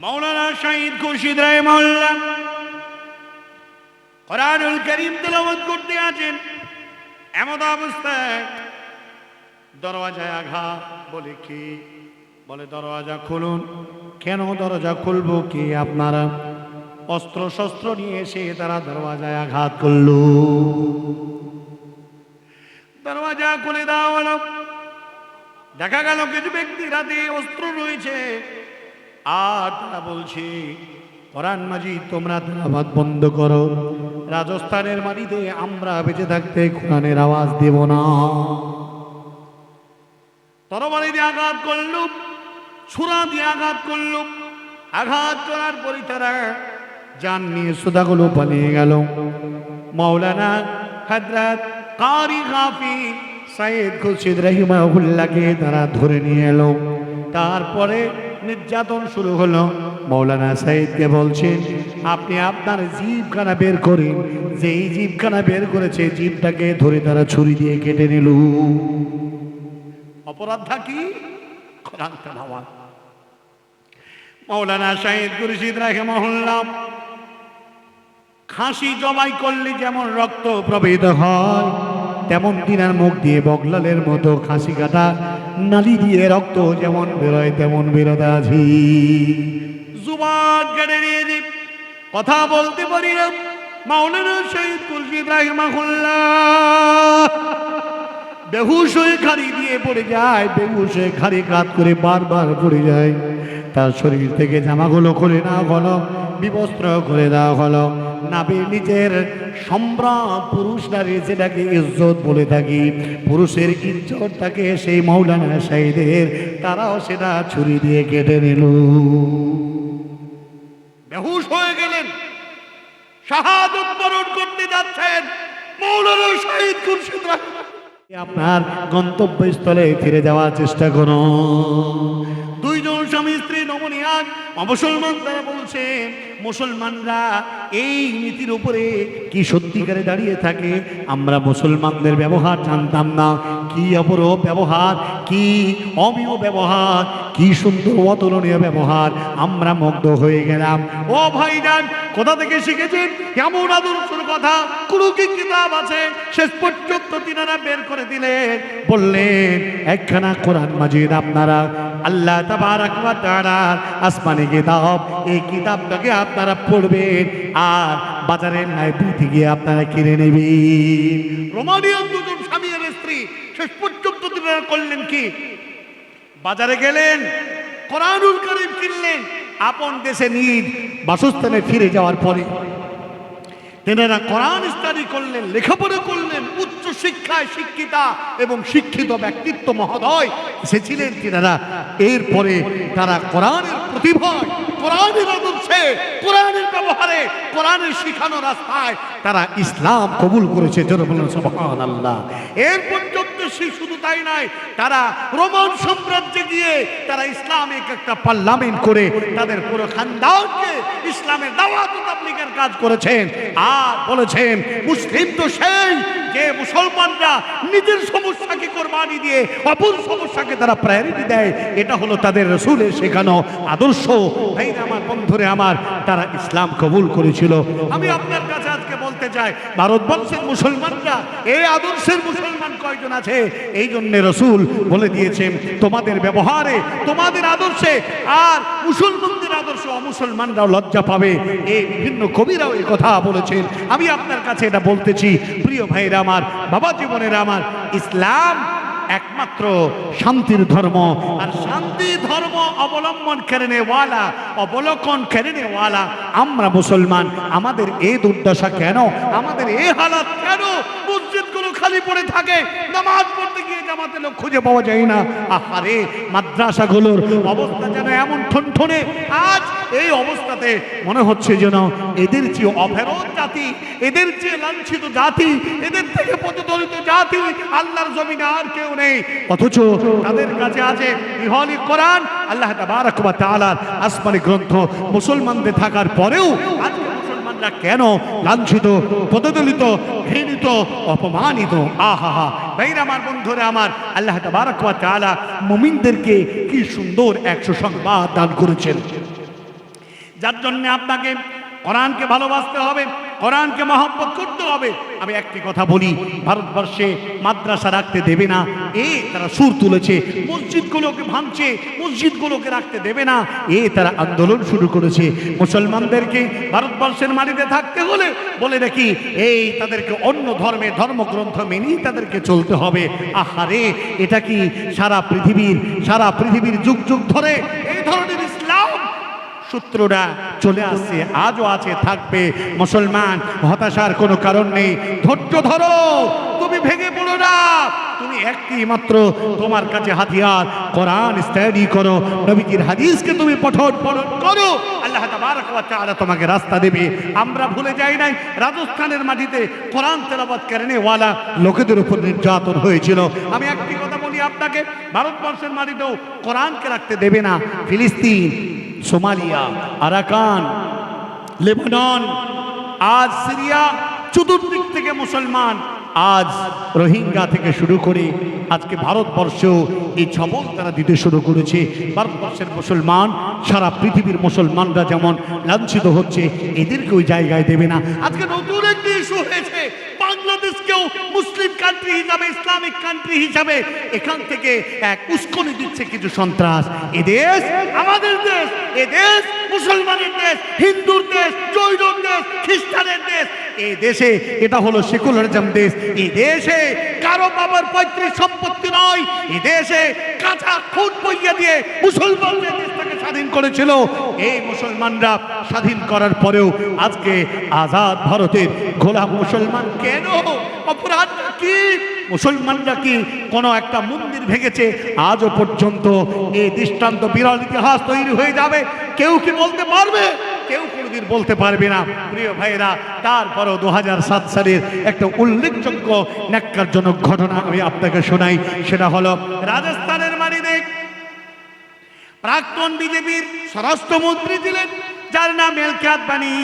মাওলানা শাহিদ খুরশিদ রাহিমাহুল্লাহ কোরআনুল করিম তেলাওয়াত করতে আছেন। এমন অবস্থায় দরওয়াজায় আঘাত বলে কি? বলে, দরওয়াজা খুলুন। কেন দরজা খুলবো কি আপনারা? অস্ত্র শস্ত্র নিয়ে এসে তারা দরওয়াজায় আঘাত করল। দরওয়াজা খুলে হলো দেখা গেল কিছু ব্যক্তির হাতে অস্ত্র রয়েছে। আর তারা বলছে, কোরআন মাজি তোমরা তেলাবাদ বন্ধ করো। রাজস্থানের মাটিতে আমরা বেঁচে থাকতে কোরআনের আওয়াজ দেব না। তরবারি দিয়ে আঘাত করল ছুরা দিয়ে আঘাত করল আঘাত করার পরে তারা যান নিয়ে সুদাগুলো পালিয়ে গেল। মৌলানা হজরত কারি গাফি সাইদ খুরশিদ রহিমাহুল্লাহকে তারা ধরে নিয়ে এলো। তারপরে নির্যাতন শুরু হলো। মৌলানা সাইদকে বলছেন আপনি আপনার জীবখানা বের করেন। যেই জীবখানা বের করেছে, জীবটাকে ধরে তারা ছুরি দিয়ে কেটে নিল। অপরাধটা কি? মৌলানা শাহিদ খুরশিদ রাহিমাহুল্লাহ, খাসি জবাই করলে যেমন রক্ত প্রবাহিত হয় তেমন দিনার মুখ দিয়ে বগলালের মতো খাসি কাটা নালি দিয়ে রক্ত যেমন বেরোয় তেমন বেরোতে আছি। কথা বলতে পারি না। মাওলানা শহীদ কুলসিদ রাহিমাহুল্লাহ বেহুশ হয়ে খাড়ি দিয়ে পড়ে যায়, বেহুশ হয়ে কাত করে বারবার পড়ে যায়। তার শরীর থেকে জামাগুলো খুলে না হলো বিবস্ত্র করে দেওয়া হলো নাবির নিচের সম্রাট পুরুষরা যেটাকে ইজ্জত বলে থাকি পুরুষের ইজ্জতটাকে সেই মৌলানা সাইদের তারাও সেটা ছুরি দিয়ে কেটে নিল। বেহুশ হয়ে গেলেন। শাহাদত বরণ করতে যাচ্ছেন মৌলানা শহীদ খুরশিদ আপনার গন্তব্যস্থলে ফিরে যাওয়ার চেষ্টা করুন। দুইজন স্বামী স্ত্রী নমনিয়ান অমুসলমান তারা বলছে, মুসলমানরা এই নীতির উপরে কি সত্যিকারে দাঁড়িয়ে থাকে? আমরা মুসলমানদের ব্যবহার জানতাম না। কি ব্যবহার, কি অমীয় ব্যবহার, কি সুন্দর অতুলনীয় ব্যবহার। আমরা মুগ্ধ হয়ে গেলাম। ও ভাইজান, কোথা থেকে শিখেছেন? কেমন আদর্শের কথা কোনো কি কিতাব আছে? শেষ পর্যন্ত তিনারা বের করে দিলেন। বললেন, একখানা কোরআন মাজিদ আপনারা আল্লাহ তাবারাক আসমানি কিতাব, এই কিতাবটাকে আপনারা পড়বেন আর বাজারের লাইব্রেরিতে গিয়ে আপনারা কিনে নেবেন। রোমানিয়ান দুজন স্বামী আর স্ত্রী শেষ পর্যন্ত তিনারা করলেন কি? বাজারে গেলেন, কোরআনুল করিম কিনলেন, আপন দেশে নিজ বাসস্থানে ফিরে যাওয়ার পরে তেনারা কোরআন স্টাডি করলেন, লেখাপড়া করলেন, উচ্চ শিক্ষায় শিক্ষিতা এবং শিক্ষিত ব্যক্তিত্ব মহোদয় এসেছিলেন তেনারা। এরপরে তারা কোরআনের প্রতিভয় কোরআনের আদর্শে কোরআনের ব্যবহারে, কোরআনের শিখানো রাস্তায় তারা ইসলাম কবুল করেছে, জোরে বলেন সুবহান আল্লাহ এর পর্যন্ত শুধু তাই নয়, তারা রোমান সাম্রাজ্যে গিয়ে তারা ইসলামিক একটা পার্লামেন্ট করে তাদের পুরো খানদানকে ইসলামের দাওয়াত তাবলীগের কাজ করেছেন। আর বলেছেন, মুসলিম তো সেই যে মুসলমানরা নিজের সমস্যাকে কোরবানি দিয়ে অপর সমস্যাকে তারা প্রায়োরিটি দেয়, এটা হলো তাদের রসুলের শেখানো আদর্শ। ভাইরা আমার বন্ধুরে আমার, তারা ইসলাম কবুল করেছিল। আমি আপনার কাছে আজকে বলতে চাই, ভারতবর্ষের মুসলমানরা, এই আদর্শের মুসলমান কয়জন আছে? এই জন্য রসুল বলে দিয়েছেন, তোমাদের ব্যবহারে, তোমাদের আদর্শে, আর মুসলমানদের আদর্শ অমুসলমানরাও লজ্জা পাবে। এই বিভিন্ন কবিরাও এই কথা বলেছেন। আমি আপনার কাছে এটা বলতেছি প্রিয় ভাইরা আমার, বাবা জীবনের আমার, ইসলাম একমাত্র শান্তির ধর্ম। আর শান্তি ধর্ম অবলম্বন করে নেওয়ালা, অবলোকন করে নেওয়ালা, আমরা মুসলমান, আমাদের এই দুর্দশা কেন? আমাদের এই হালাত কেন? মসজিদগুলো খালি পড়ে থাকে। নামাজ পড়তে গিয়ে জামাতে লোক খুঁজে পাওয়া যায় না। আহারে, মাদ্রাসাগুলোর অবস্থা যেন এমন ঠনঠনে। আজ এই অবস্থাতে মনে হচ্ছে যেন এদের চেয়ে অফেরত জাতি, এদের চেয়ে লাঞ্ছিত জাতি, এদের থেকে পদদলিত জাতি আল্লাহর জমিনে আর কেউ নেই। অথচ তাদের কাছে আছে ইহলি কোরআন, আল্লাহ তাবারাক ওয়া তাআলার আসমানি গ্রন্থ। মুসলমানদের থাকার পরেও আজকে মুসলমানরা কেন লাঞ্ছিত পদদলিত ঘৃণিত, অপমানিত? আহা হা আমার, বন্ধুরা আমার, আল্লাহ তাবারাক তালা মুমিনদেরকে কি সুন্দর এক সুসংবাদ দান করেছেন। যার জন্য আপনাকে কোরআনকে ভালোবাসতে হবে কোরআনকে মহব্বত করতে হবে। আমি একটি কথা বলি, ভারতবর্ষে মাদ্রাসা রাখতে দেবে না। এ তারা সুর তুলেছে, মসজিদগুলোকে ভাঙছে, মসজিদগুলোকে রাখতে দেবে না। এ তারা আন্দোলন শুরু করেছে। মুসলমানদেরকে ভারতবর্ষের মাটিতে থাকতে হলে বলে দেখি, এই তাদেরকে অন্য ধর্মে, ধর্মগ্রন্থ মেনেই তাদেরকে চলতে হবে। আহারে এটা কি সারা পৃথিবীর সারা পৃথিবীর যুগ যুগ ধরে এই ধরনের সূত্রটা চলে আসছে। আজও আছে, থাকবে। মুসলমান, হতাশার কোনো কারণ নেই। ধৈর্য ধরো, তুমি ভেঙে পড়ো না। তুমি একটি মাত্র তোমার কাছে হাতিয়ার। কোরআন স্টাডি করো, নবীজির হাদিসকে তুমি পঠন পঠন করো। আল্লাহ তাআলা তোমাকে রাস্তা দেবে। আমরা ভুলে যাই নাই, রাজস্থানের মাটিতে কোরআন তেলাওয়াত কারণে ওয়ালা লোকেদের উপর নির্যাতন হয়েছিল। আমি একটি কথা বলি আপনাকে, ভারতবর্ষের মাটিতেও কোরআনকে রাখতে দেবে না। ফিলিস্তিন সোমালিয়া, আরাকান, লেবানন, আজ সিরিয়া চতুর্দিক থেকে মুসলমান, আজ রোহিঙ্গা থেকে শুরু করে আজকে ভারতবর্ষ এই ছবল তারা দিতে শুরু করেছে। ভারতবর্ষের মুসলমান, সারা পৃথিবীর মুসলমানরা যেমন লাঞ্ছিত হচ্ছে এদেরকে ওই জায়গায় দেবে না। আজকে নতুন একটি ইস্যু হয়েছে। মুসলিম কান্ট্রি হিসাবে, ইসলামিক কান্ট্রি হিসাবে, এখান থেকে এক উস্কনি দিচ্ছে কিছু সন্ত্রাস। এদেশ আমাদের দেশ এদেশ মুসলমানের দেশ, হিন্দুর দেশ, জৈন দেশ, খ্রিস্টানের দেশ। এই দেশে এটা হলো সেকুলারিজম দেশ। এই দেশে কারও বাবার পৈতৃক সম্পত্তি নয়। এই দেশে কাঁচা খুন বইয়া দিয়ে মুসলমানদের দেশটাকে স্বাধীন করেছিল। এই মুসলমানরা স্বাধীন করার পরেও আজকে আজাদ ভারতের গোলাম মুসলমান কেন? অপরাধ কি? মুসলমানরা কি কোনো একটা মন্দির ভেঙেছে? আজও পর্যন্ত এই দৃষ্টান্ত বিরল ইতিহাস তৈরি হয়ে যাবে। কেউ কি বলতে পারবে? কেউ কোনোদিন বলতে পারবে না। প্রিয় ভাইরা তারপরও দু হাজার সাত সালের একটা উল্লেখযোগ্য ন্যাক্কারজনক ঘটনা আমি আপনাকে শোনাই। সেটা হলো রাজস্থানের প্রাক্তন বিজেপির স্বরাষ্ট্রমন্ত্রী ছিলেন, যার নাম এলকাত বাণী।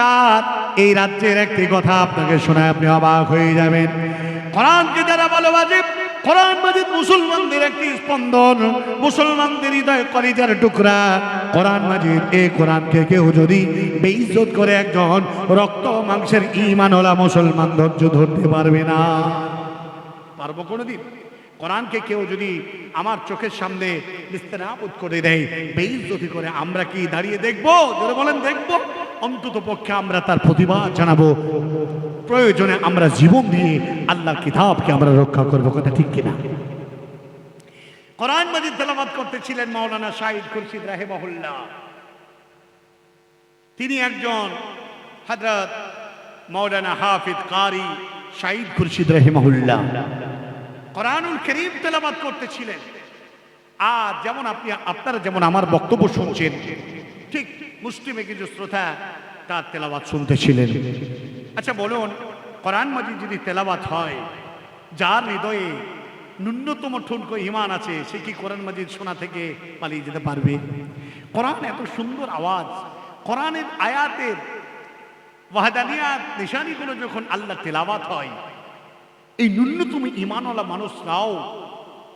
তার এই রাজ্যের একটি কথা আপনাকে শোনায় আপনি অবাক হয়ে যাবেন। কোরআনকে যারা ভালোবাসে, কোরআন মাজিদ মুসলমানদের একটি স্পন্দন, মুসলমানদের হৃদয় কলিজার টুকরা। কোরআন মাজিদ, এই কোরআনকে কেউ যদি বেইজ্জত করে একজন রক্ত মাংসের ইমানওয়ালা মুসলমান ধৈর্য ধরতে পারবে না। পারব কোনোদিন? কোরআনকে কেউ যদি আমার চোখের সামনে নিস্তেনাবুদ করে দেয়, বেইজ্জতি করে, আমরা কি দাঁড়িয়ে দেখব? যদি বলেন, দেখব। অন্তত পক্ষে আমরা তার প্রতিবাদ জানাব। প্রয়োজনে আমরা জীবন দিয়ে আল্লাহ কিতাবকে আমরা রক্ষা করব, কথা ঠিক কিনা? কোরআন মাজিদ তেলাবাদ করতেছিলেন মাওলানা শাহিদ খুরশিদ রাহেমাহুল্লাহ। তিনি একজন হযরত মাওলানা হাফিদ কারি শাহিদ খুরশিদ রহিমাহুল্লাহ। কোরআনুল করিম তেলাবাদ করতেছিলেন। আর যেমন আপনি, আপনারা যেমন আমার বক্তব্য শুনছেন, ঠিক মুসলিমে কিছু শ্রোতা তার তেলাবাদ শুনতেছিলেন। আচ্ছা বলুন, কোরআন মাজিদ যদি তেলাবাদ হয়, যার হৃদয়ে ন্যূনতম ঠুনকো ইমান আছে, সে কি কোরআন মাজিদ শোনা থেকে পালিয়ে যেতে পারবে? কোরআন এত সুন্দর আওয়াজ, কোরআনের আয়াতের ওয়াহাদানিয়াত, নিশানিগুলো যখন আল্লাহ তেলাওয়াত হয় এই ন্যূনতম ইমানওয়ালা মানুষরাও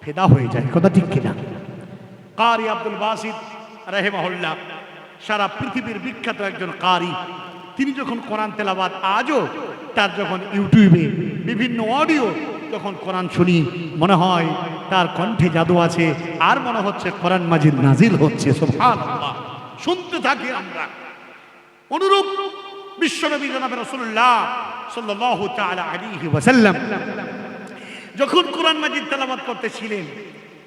ফেদা হয়ে যায়। কথা ঠিক কিনা? কারি আব্দুল বাসিদ রাহেমাহুল্লাহ, সারা পৃথিবীর বিখ্যাত একজন কারি। তিনি যখন কোরআন তেলাবাদ আজও তার যখন ইউটিউবে বিভিন্ন অডিও যখন কোরআন শুনি, মনে হয় তার কণ্ঠে জাদু আছে, আর মনে হচ্ছে কোরআন মাজিদ নাজিল হচ্ছে শুনতে থাকি আমরা। অনুরূপ বিশ্বনবী জনাবে রসুল্লাহ সাল্লাহ আলী ওয়াসাল্লাম। যখন কোরআন মাজিদ তেলাবাদ করতেছিলেন,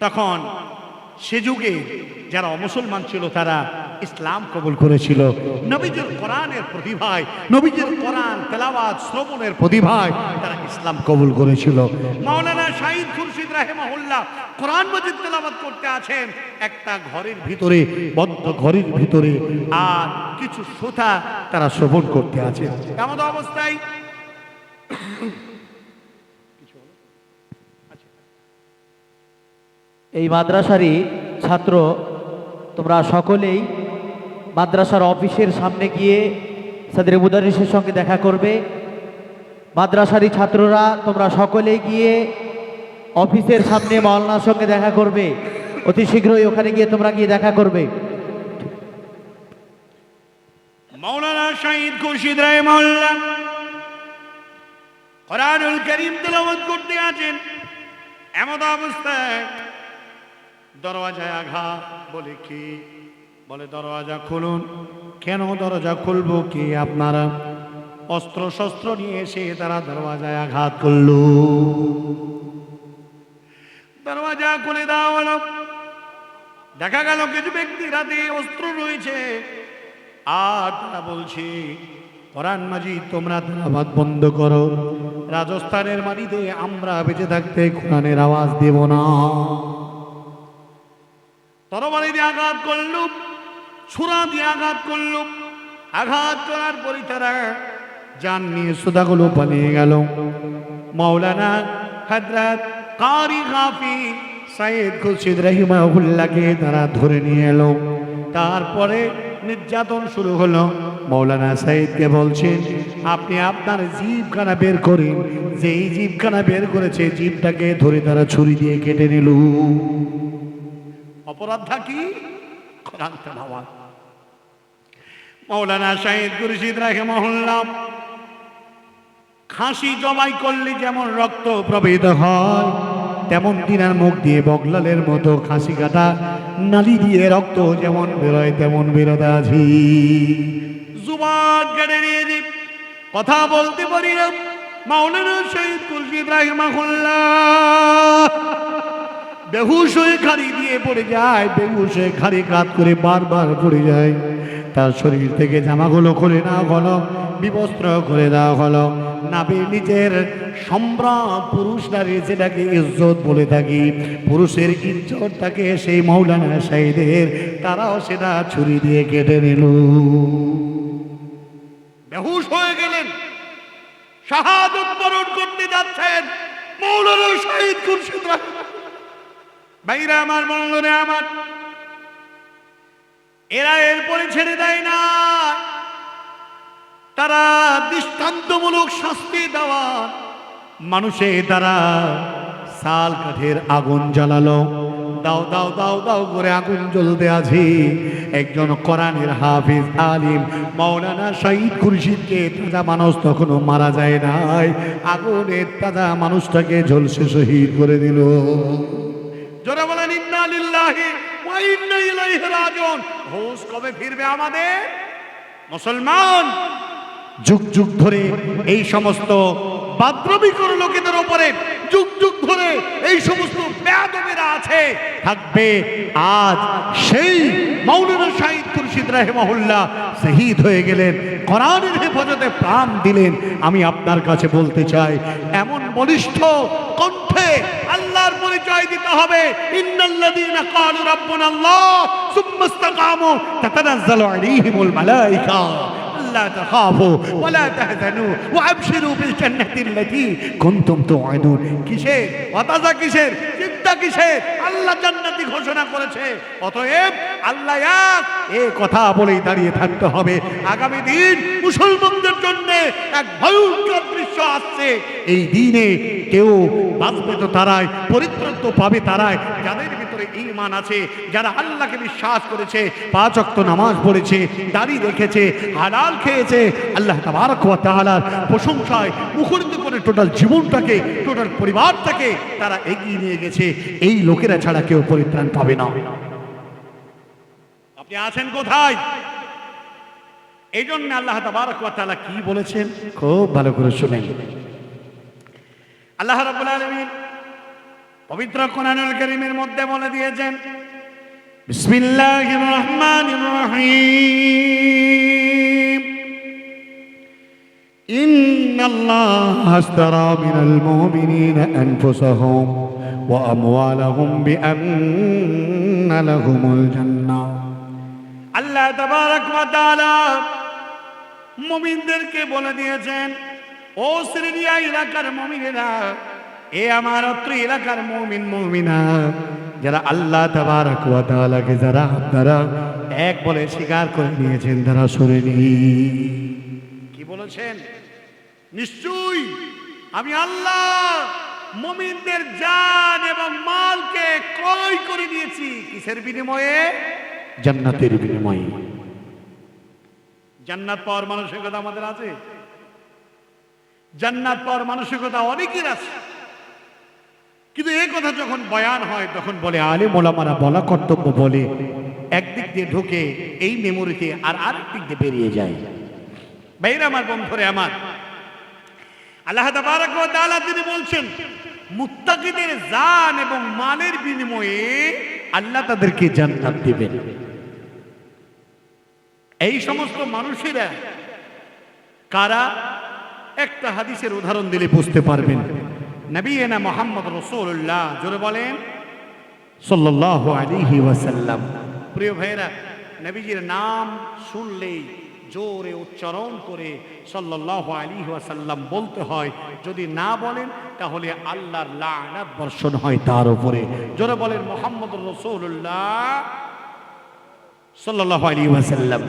তখন সে যুগে যারা অমুসলমান ছিল তারা ইসলাম কবুল করেছিল। নবীজের কোরআনের প্রতিভায় নবীজের কোরআন তেলাবাদ শ্রবণের প্রতিভায় তারা ইসলাম কবুল করেছিল। মাওলানা শাহিদ খুরশিদ রাহেমাহুল্লাহ কোরআন মাজিদ তেলাবাদ করতে আছেন। একটা ঘরের ভিতরে, বদ্ধ ঘরের ভিতরে আর কিছু শ্রোতা তারা শ্রবণ করতে আছে এমন অবস্থায়? এই মাদ্রাসারই ছাত্র তোমরা সকলেই মাদ্রাসার অফিসের সামনে গিয়ে সাদের মুদারিসের সঙ্গে দেখা করবে। মাদ্রাসারই ছাত্ররা, তোমরা সকলে গিয়ে অফিসের সামনে মলনার সঙ্গে দেখা করবে। অতি শীঘ্রই ওখানে গিয়ে তোমরা গিয়ে দেখা করবে। মৌলানা শহীদ খুরশিদ রহমাল্লাহ কোরআনুল করিম তেলাওয়াত করতে আছেন। এমন অবস্থায় দরওয়াজায় আঘাত বলে কি? বলে, দরওয়াজা খুলুন। কেন দরজা খুলবো কি আপনারা? অস্ত্র শস্ত্র নিয়ে এসে তারা দরওয়াজায় আঘাত করল। দরওয়াজা খুলে হলো দেখা গেল কিছু ব্যক্তির হাতে অস্ত্র রয়েছে। আর তারা বলছে, কোরআন মাজি তোমরা তেলাবাদ বন্ধ করো। রাজস্থানের মাটিতে আমরা বেঁচে থাকতে কোরআনের আওয়াজ দেব না। তরবারি দিয়ে আঘাত করল। ছুরা দিয়ে আঘাত করল। আঘাত করার পরে তারা যান নিয়ে সুদাগুলো পালিয়ে গেল। মৌলানা হজরত কারি গাফি সাইদ খুরশিদ রহিমাহুল্লাহকে তারা ধরে নিয়ে এলো। তারপরে নির্যাতন শুরু হলো। মৌলানা সাইদকে বলছেন আপনি আপনার জীবখানা বের করেন। যেই জীবখানা বের করেছে, জীবটাকে ধরে তারা ছুরি দিয়ে কেটে নিল। অপরাধটা কি? কোরআন তেলাওয়াত মৌলানা শাহিদ খুরশিদ রাহিমাহুল্লাহ, খাসি জবাই করলে যেমন রক্ত প্রবাহিত হয়, তেমন দিনার মুখ দিয়ে বগলালের মতো খাসি কাটা নালি দিয়ে রক্ত যেমন বেরোয়, তেমন বেরোতে আছি। নিয়ে দিই কথা বলতে পারি না মাওলানা শহীদ খুরশিদ রাহিমাহুল্লাহ। বেহুশ হয়ে খাড়ি দিয়ে পড়ে যায়, বেহুশ হয়ে খাড়ি কাত করে বারবার পড়ে যায়। তার শরীর থেকে জামাগুলো খুলে না হলো বিবস্ত্র করে দেওয়া হলো নাবির নিজের সম্রাট পুরুষ দাঁড়িয়ে যেটাকে ইজ্জত বলে থাকি, পুরুষের ইজ্জত থাকে সেই মৌলানা সাইদের তারাও সেটা ছুরি দিয়ে কেটে নিল। বেহুশ হয়ে গেলেন। শাহাদত বরণ করতে যাচ্ছেন মৌলানা শহীদ খুরশিদ ভাইরা আমার বন্ধুরে আমার এরা এরপরে ছেড়ে দেয় না। তারা দৃষ্টান্তমূলক শাস্তি দেওয়া মানুষে তারা শাল কাঠের আগুন জ্বালালো। দাও দাও দাও দাও করে আগুন জ্বলতে আছি একজন কোরআনের হাফিজ আলিম, মাওলানা শহীদ খুরশিদকে তাজা মানুষ তখনও মারা যায় নাই। আগুনের তাজা মানুষটাকে ঝলসে শহীদ করে দিল। জোরে বলেন, ইন্না লিল্লাহি হোশ কবে ফিরবে আমাদের? মুসলমান, যুগ যুগ ধরে এই সমস্ত বাদ্রবিকর লোকেদের উপরে যুগ যুগ ধরে এই সমস্ত বেয়াদবেরা আছে। থাকবে আজ সেই মৌলানা শাহিদ খুরশিদ রাহেমাহুল্লাহ শহীদ হয়ে গেলেন, কোরআনের হেফাজতে প্রাণ দিলেন। আমি আপনার কাছে বলতে চাই, এমন বলিষ্ঠ কণ্ঠে পরিচয় দিতে হবে ইন্নাল্লাযীনা ক্বালু রাব্বুনাল্লাহ সুম্মা ইসতাকামু তাতানাজ্জালু আলাইহিমুল মালায়েকা ألا تخافوا ولا تهزنوا وأبشروا بالجنة التي كنتم توعدون কিসের হতাশা কিসের চিন্তা কিসের আল্লাহ জান্নাতি ঘোষণা করেছে অতএব আল্লাহ এক এ কথা বলেই দাঁড়িয়ে থাকতে হবে আগামী দিন মুসলমানদের জন্য এক ভয়ঙ্কর দৃশ্য আসছে এই দিনে কেউ বাঁচবে তো তারাই পরিত্রাণ তো পাবে তারাই যাদের ভিতরে ইমান আছে, যারা আল্লাহকে বিশ্বাস করেছে, পাঁচ অক্ত নামাজ পড়েছে, দাড়ি রেখেছে, হালাল খেয়েছে, আল্লাহ তাবারক প্রশংসায় মুখরিত করে টোটাল জীবনটাকে টোটাল পরিবারটাকে তারা এগিয়ে নিয়ে গেছে। এই লোকেরা ছাড়া কেউ পরিত্রাণ পাবে না। আপনি আছেন কোথায়? এই জন্য আল্লাহ তাবারক কি বলেছেন? খুব ভালো করে শুনেন। আল্লাহ রাব্বুল আলামিন পবিত্র কোরআনুল করিমের মধ্যে বলে দিয়েছেন বিসমিল্লাহির রহমানির রহিম ইন্নাল্লাহা আশতারা মিনাল মুমিনিনা আনফুসাহুম ওয়া আমওয়ালাহুম বিআন্না লাহুমুল জান্নাহ। আল্লাহ তাবারাক ওয়া তাআলা মুমিনদেরকে বলে দিয়েছেন, ও সিরিয়া এলাকার মুমিনেরা এ আমার অত্র এলাকার মুমিন মুমিনা যারা আল্লাহ তাবারক ওয়া তাআলাকে যারা আপনারা এক বলে স্বীকার করে নিয়েছেন তারা শুনেনি কি বলেছেন? নিশ্চয়ই আমি আল্লাহ মুমিনদের জান এবং মালকে ক্রয় করে দিয়েছি। কিসের বিনিময়ে? জান্নাতের বিনিময়ে। জান্নাত পাওয়ার মানসিকতা আমাদের আছে। জান্নাত পাওয়ার মানসিকতা অনেকের আছে। কিন্তু এই কথা যখন বয়ান হয়, তখন বলে, আলে মোলামারা বলা কর্তব্য বলে, একদিক দিয়ে ঢুকে, এই মেমোরিতে আর আরেক দিক দিয়ে বেরিয়ে যায়। বাইরে আমার, বন্ধুরে আমার, আল্লাহ তাআলা তিনি বলছেন, মুত্তাকিদের জান এবং মালের বিনিময়ে আল্লাহ তাদেরকে জান্নাত দিবেন। এই সমস্ত মানুষেরা কারা? একটা হাদিসের উদাহরণ দিলে বুঝতে পারবেন। নবীনা মোহাম্মদ রসুল্লাহ জোরে বলেন। সাল্লাল্লাহু আলাইহি ওয়াসাল্লাম। প্রিয় ভাইরা নবীজির নাম শুনলেই জোরে উচ্চারণ করে সাল্লাল্লাহু আলাইহি ওয়াসাল্লাম বলতে হয়। যদি না বলেন তাহলে আল্লাহর লানাত বর্ষণ হয় তার উপরে। জোরে বলেন মোহাম্মদ রসুল্লাহ সাল্লাল্লাহু আলাইহি ওয়াসাল্লাম।